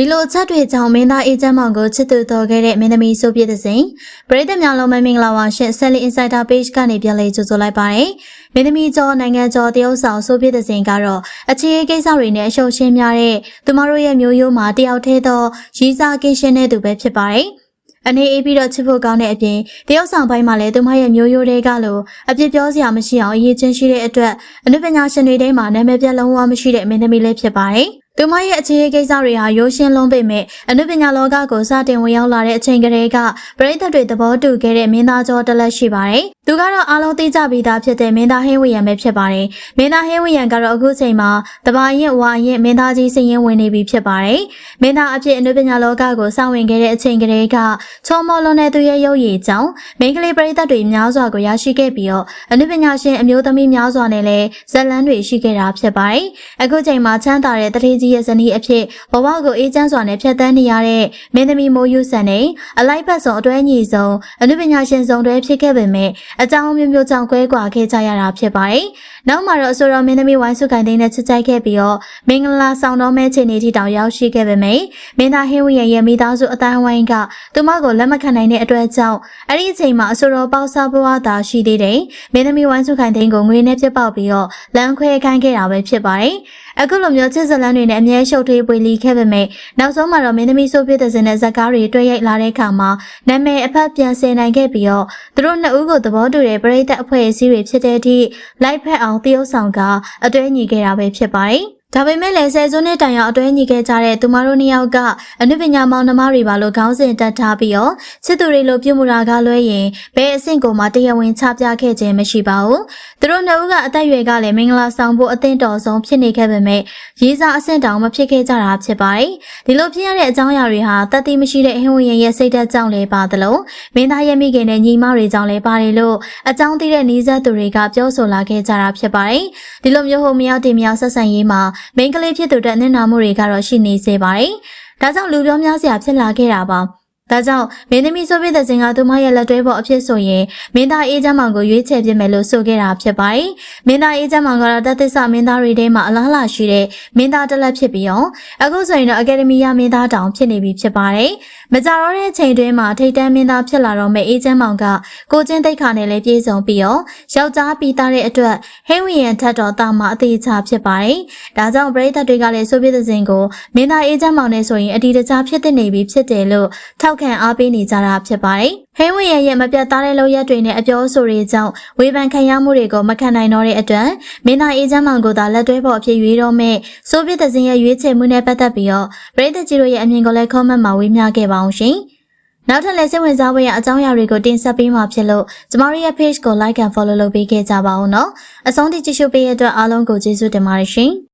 ဒီလိုအချက်တွေကြောင့်မင်းသားအေးချမ်းမောင်ကိုချစ်သူတော်ခဲ့တဲ့မင်းသမီးဆိုပြတဲ့စဉ်ပရိသတ်များလုံးမမင်္ဂလာပါရှင် Sally Insider Page ကနေပြန်လည်ကြိုဆိုလိုက်ပါတယ်မင်းသမီးကျော်နိုင်ငံကျော်တရုတ်ဆောင်ဆိုပြတဲ့စဉ်ကတော့အခြေအကိစ္စတွေနဲ့အရှုပ်ရှင်းများတဲ့သူမတို့ရဲ့မျိုးရိုးမှာတယောက်တည်းသောရည်စားကိရှင်းတဲ့သူပဲဖြစ်ပါတယ်အနေအေးပြီးတော့ချစ်ဖို့ကောင်းတဲ့အပြင်တရုတ်ဆောင်ပိုင်းမှာလည်းသူမရဲ့မျိုးရိုးတွေကလို့အပြစ်ပြောစရာမရှိအောင်အရေးချင်းရှိတဲ့အတွက်အနုပညာရှင်တွေထဲမှာနာမည်ပြလုံးဝမရှိတဲ့မင်းသမီးလေးဖြစ်ပါတယ်။ သူမရဲ့အခြေအကိစ္စတွေဟာရိုးရှင်းလုံးပေမဲ့အနုပညာလောကကိုစတင်ဝင်ရောက်လာတဲ့အချိန်ကလေးကပရိသတ်တွေသဘောတူခဲ့တဲ့မင်းသားကျော်တစ်လက်ရှိပါတယ်။သူကတော့အားလုံးသိကြပြီးသားဖြစ်တဲ့မင်းသားဟင်းဝရံပဲဖြစ်ပါတယ်။မင်းသားဟင်းဝရံကတော့အခုချိန်မှာတဘာရင်ဝါရင်မင်းသားကြီးစည်ရင်ဝင်နေပြီဖြစ်ပါတယ်။မင်းသားအဖြစ်အနုပညာလောကကိုစောင့်ဝင်ခဲ့တဲ့အချိန်ကလေးကချောမောလွန်တဲ့သူရဲ့ရုပ်ရည်ကြောင့်မိန်းကလေးပရိသတ်တွေများစွာကိုရရှိခဲ့ပြီးတော့အနုပညာရှင်အမျိုးသမီးများစွာနဲ့လည်းဇက်လန်းတွေရှိခဲ့တာဖြစ်ပါတယ်။အခုချိန်မှာချမ်းသာတဲ့တထေးကြီးရဲ့ဇနီးအဖြစ်ဘဝကိုအေးချမ်းစွာနဲ့ဖြတ်သန်းနေရတဲ့မင်းသမီးမိုးယူဆန်နဲ့အလိုက်ဘက်ဆုံးအတွဲညီဆုံးအနုပညာရှင်ဆုံးတွဲဖြစ်ခဲ့ပေမဲ့အကြောင်းမျိုးမျိုးကြောင့်ကွဲကွာခဲ့ကြရတာဖြစ်ပါတယ်။နောက်မှာတော့အဆိုတော်မင်းသမီးဝိုင်းစုခိုင်သိန်းနဲ့ချစ်ကြိုက်ခဲ့ပြီးတော့မင်္ဂလာဆောင်တော်မဲချိန်နေထိတောင်ရောက်ရှိခဲ့ပေမဲ့မင်းသားဟင်းဝရဲ့ရဲ့မိသားစုအတိုင်းဝိုင်းကသူမကိုလက်မခံနိုင်တဲ့အတွက်ကြောင့်အဲ့ဒီအချိန်မှာအဆိုတော်ပေါက်စားဘဝသာရှိသေးတယ်။မင်းသမီးဝိုင်းစုခိုင်သိန်းကိုငွေနဲ့ပြစ်ပေါက်ပြီးတော့လမ်းခွဲခိုင်းခဲ့တာပဲဖြစ်ပါတယ်။ အခုလိုမျိုးချစ်စလန်းတွေနဲ့အမြဲရှုပ်ထွေးပွေလီခဲ့ပေမဲ့နောက်ဆုံးမှာတော့မင်းသမီးဆိုပြတဲ့စင်တဲ့ဇက်ကားတွေတွေ့ရိုက်လာတဲ့အခါမှာနာမည်အဖက်ပြန်ဆင်နိုင်ခဲ့ပြီးတော့သူတို့နှစ်ဦးကိုသဘောတူတဲ့ပရိသတ်အဖွဲ့အစည်းတွေဖြစ်တဲ့အထိလိုက်ဖက်အောင်တရုပ်ဆောင်ကအတွဲညီခဲ့တာပဲဖြစ်ပါတယ်။ ဒါပေမဲ့လည်းဆယ်စုနှစ်တိုင်အောင်အတွဲညီခဲ့ကြတဲ့သူမတို့နှစ်ယောက်ကအနုပညာမောင်နှမတွေပါလို့ခေါင်းစဉ်တက်ထားပြီးတော့ချစ်သူတွေလိုပြုမှုတာကလွဲရင်ဘယ်အဆင့်ကိုမှတရားဝင်ချပြခဲ့ခြင်းမရှိပါဘူး။သူတို့နှစ်ဦးကအသက်အရွယ်ကလည်းမင်္ဂလာဆောင်ဖို့အသင့်တော်ဆုံးဖြစ်နေခဲ့ပေမဲ့ရေးစားအဆင့်တောင်မဖြစ်ခဲ့ကြတာဖြစ်ပါတယ်။ဒီလိုဖြစ်ရတဲ့အကြောင်းအရာတွေဟာတတ်သိမရှိတဲ့အဟင်းဝင်ရဲ့စိတ်ဓာတ်ကြောင့်လည်းပါသလိုမင်းသားရဲ့မိခင်နဲ့ညီမတွေကြောင့်လည်းပါတယ်လို့အကြောင်းသိတဲ့နီးစပ်သူတွေကပြောဆိုလာခဲ့ကြတာဖြစ်ပါတယ်။ဒီလိုမျိုးဟိုမြောက်တင်မြောက်ဆက်ဆံရေးမှာမိန်းကလေးဖြစ်သူတဲ့နင့်နာမှုတွေကတော့ရှိနေစေပါတယ်။ဒါကြောင့်လူပြောများစရာဖြစ်လာခဲ့တာပါ။ ဒါကြောင့်မင်းသမီးဆိုပြတဲ့စင်ကသူမရဲ့လက်တွဲပေါ်အဖြစ်ဆိုရင်မင်းသားအေးချမ်းမောင်ကိုရွေးချယ်ပြမယ်လို့ဆိုခဲ့တာဖြစ်ပါတယ်။မင်းသားအေးချမ်းမောင်ကတော့တသစ္စာမင်းသားတွေထဲမှာအလားအလာရှိတဲ့မင်းသားတစ်လက်ဖြစ်ပြီးတော့အခုဆိုရင်တော့အကယ်ဒမီရမင်းသားတောင်ဖြစ်နေပြီဖြစ်ပါတယ်။မကြတော့တဲ့အချိန်တွင်းမှာထိတ်တန်းမင်းသားဖြစ်လာတော့မဲ့အေးချမ်းမောင်ကကိုချင်းတိတ်ခါနဲ့လည်းပြေဆုံးပြီးတော့ယောက်ျားပြီးသားတဲ့အတွက်ဟင်းဝင်ရန်ထက်တော်တာမှာအသေးချဖြစ်ပါတယ်။ဒါကြောင့်ပရိသတ်တွေကလည်းဆိုပြတဲ့စင်ကိုမင်းသားအေးချမ်းမောင်နဲ့ဆိုရင်အတီတခြားဖြစ်တဲ့နေပြီဖြစ်တယ်လို့ထောက်ခံအားပေးနေကြတာဖြစ်ပါတယ်။ဟဲဝင်းရဲ့ရဲ့မပြတ်သားတဲ့လောက်ရက်တွေနဲ့အပြောအဆိုတွေကြောင့်ဝေဖန်ခံရမှုတွေကိုမခံနိုင်တော့တဲ့အတွက်မင်းသားအေးချမ်းမောင်ကိုသာလက်တွဲဖို့အဖြစ်ရွေးတော့မဲ့ဆိုဗီယက်သဇင်ရဲ့ရွေးချယ်မှုနဲ့ပတ်သက်ပြီးတော့ပရိသတ်ကြီးတို့ရဲ့အမြင်ကိုလည်း comment မှာဝေမျှခဲ့ပါအောင်ရှင်။နောက်ထပ်လည်းစိတ်ဝင်စားဖို့ရအကြောင်းအရာတွေကိုတင်ဆက်ပေးမှာဖြစ်လို့ကျမတို့ရဲ့ page ကို like and follow လုပ်ပေးခဲ့ကြပါဦးနော်။အဆုံးထိကြည့်ရှုပေးတဲ့အတွက်အားလုံးကိုကျေးဇူးတင်ပါတယ်ရှင်။